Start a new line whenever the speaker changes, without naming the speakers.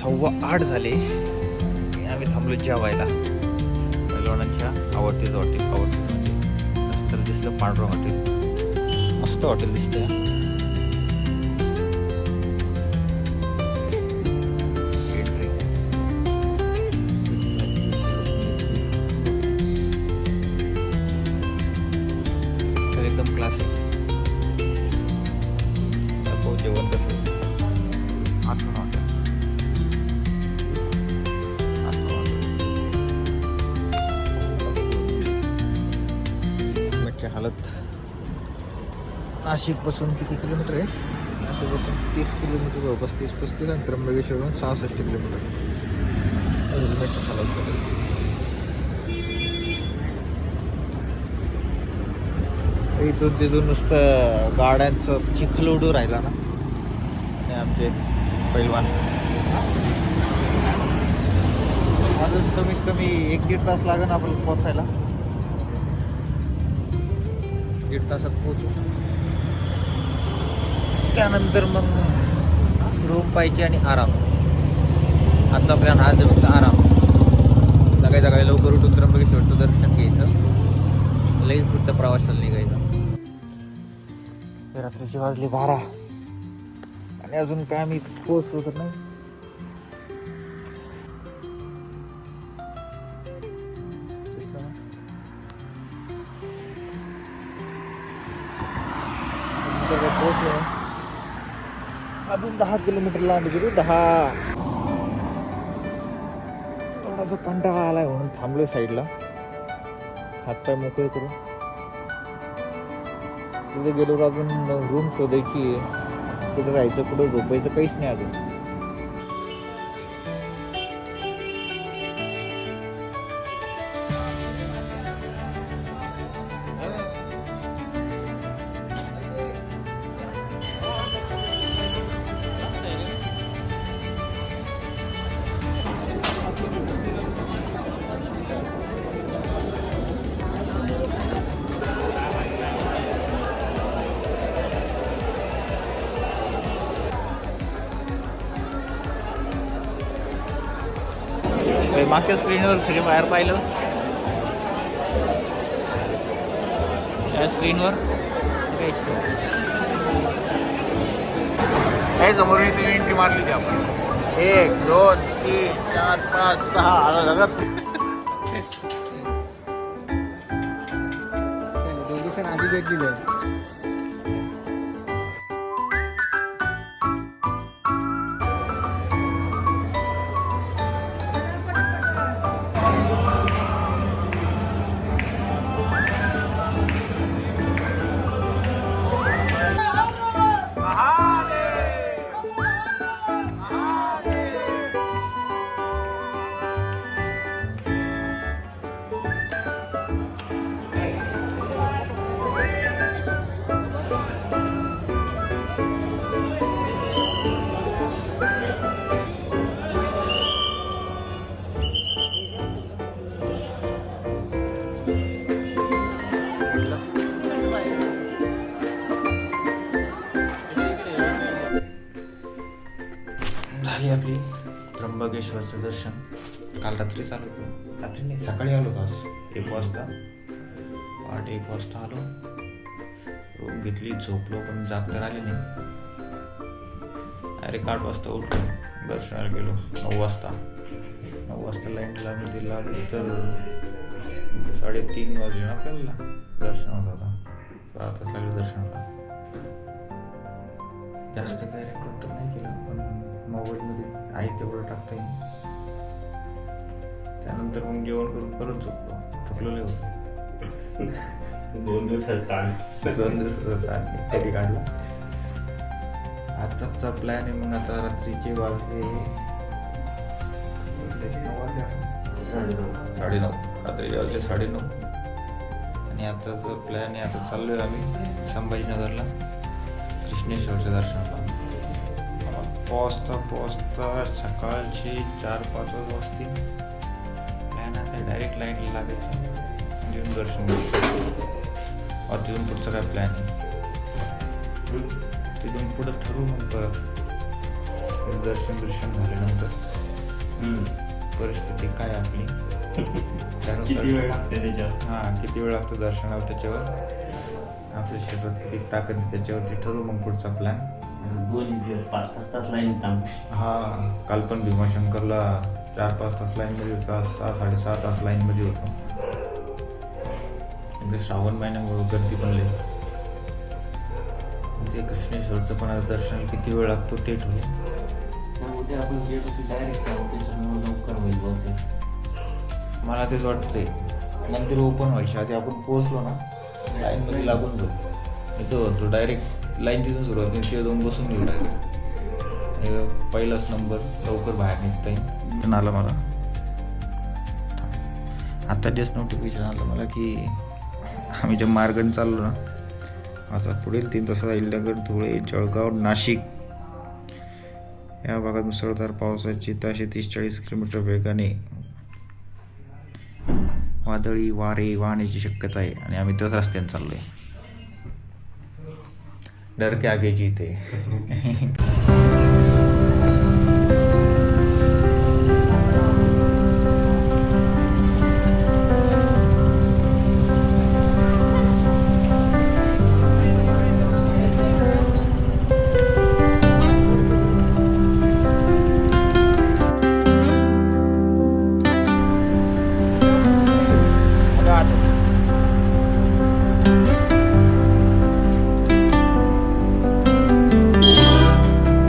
सव्वा आठ झाले. आणि आम्ही थांबलो जेवायला. पैलवानांच्या आवडतीचं हॉटेल आवडते हॉटेल नंतर दिसलं पांढरं हॉटेल मस्त हॉटेल दिसतं नाशिकपासून किती किलोमीटर आहे? नाशिकपासून तीस किलोमीटर जवळपास तीस पस्तीस आणि त्र्यंबकेश्वरून सहासष्ट किलोमीटर. हेल्मेट हालत इथून तिथून नुसतं गाड्यांचं चिखल उडू राहिला ना? आणि आमचे पैलवान. अजून कमीत कमी एक दीड तास लागेल आपल्याला पोचायला दीड तासात पोचू त्यानंतर मग रूम पाहिजे आणि आराम. आजचा प्लॅन हा आहे फक्त आराम. सकाळी सकाळी लवकर उठून त्र्यंबकेश्वरचं दर्शन घ्यायचं. लगेच प्रवास प्रवासाला निघायचं. रात्रीची वाजली बारा. आणि अजून काय आम्ही पोहोचलो तर नाही. दिसलं पोहोचलो अजून दहा किलोमीटर लांब गेलो दहा. थोडासा कंटाळा आलाय म्हणून थांबलोय साईडला. हातपाय मोकळे करू तिथे गेलो अजून रूम शोधायची आहे. कुठं राहायचं कुठं झोपायचं काहीच नाही अजून. मागच्या स्क्रीनवर फ्री फायर पाहिलं. त्या स्क्रीनवर हे समोर तुम्ही एंट्री मारली होती आपण. एक दोन तीन चार पाच सहा आता जगात आधी भेट दिली झाली आपली त्र्यंबकेश्वरचं दर्शन. काल रात्री आलो होतो. रात्री नाही सकाळी आलो होतो आज. एक वाजता. पहाटे एक वाजता आलो. रूम घेतली झोपलो पण जाग तर आली नाही. अरे आठ वाजता उठलो. दर्शनाला गेलो. नऊ वाजता. नऊ वाजता लाईन लागली ती लागली तर साडेतीन वाजले आपल्याला दर्शन होत होता बारा तास लागले दर्शनाला. जास्त काय रेकॉर्ड तर नाही केलं पण मोबाईलमध्ये आहे तेवढं टाकता येईल. त्यानंतर मग जेवण करून परत झोपलो. थकलेलो होतो
दोन दिवसात काढ
दोन दिवसाचा कधी काढला? आताचा प्लॅन आहे मग आता रात्रीचे वाजले. साडेनऊ. रात्री वाजले साडेनऊ. आणि आताचा प्लॅन आहे. आता चाललोय आम्ही संभाजीनगरला. कृष्णेश्वरच्या दर्शनाला. पोचता पोचता सकाळचे चार पाच वाजता प्लॅन डायरेक्ट लाईनला लागायचं. घेऊन दर्शन तिथून पुढचं काय प्लॅन आहे? तिथून पुढं ठरवू मग परत. दर्शन दर्शन झाल्यानंतर. परिस्थिती काय आपली? त्यानुसार. हां किती वेळ लागतो दर्शनाला त्याच्यावर? आपल्या शरीरात किती ताकद त्याच्यावरती ठरवू मग पुढचा प्लॅन
दोन दिवस पाच पाच तास लाईन थांब
हा काल पण भीमाशंकरला चार पाच तास लाईनमध्ये होता सहा साडेसहा तास लाईनमध्ये होतो. म्हणजे श्रावण महिन्यामुळे गर्दी पण लई. ते कृष्णेश्वरचं पण आता दर्शन किती वेळ लागतो ते ठरवू.
उद्या आपण गेलो की डायरेक्ट जाऊ ते सगळं लवकर होईल बहुतेक.
मला तेच वाटतंय. मंदिर ओपन व्हायच्या आधी आपण पोहोचलो ना लाईनमध्ये लागून जाऊ. इथं होतो डायरेक्ट लाईन तिथून सुरुवात होती, तिथे जाऊन बसून घेऊ डायरेक्ट पहिलाच नंबर लवकर बाहेर निघता येईल. आला आलं मला. आता जस्ट नोटिफिकेशन आलं मला की आम्ही ज्या मार्गाने चाललो ना आता पुढील तीन तासात अहिल्यागड धुळे जळगाव नाशिक या भागात मुसळधार पावसाची ताशे तीस चाळीस किलोमीटर वेगाने वादळी वारे वाहण्याची शक्यता आहे. आणि आम्ही त्याच रस्त्याने चाललो आहे डर के आगे जीते।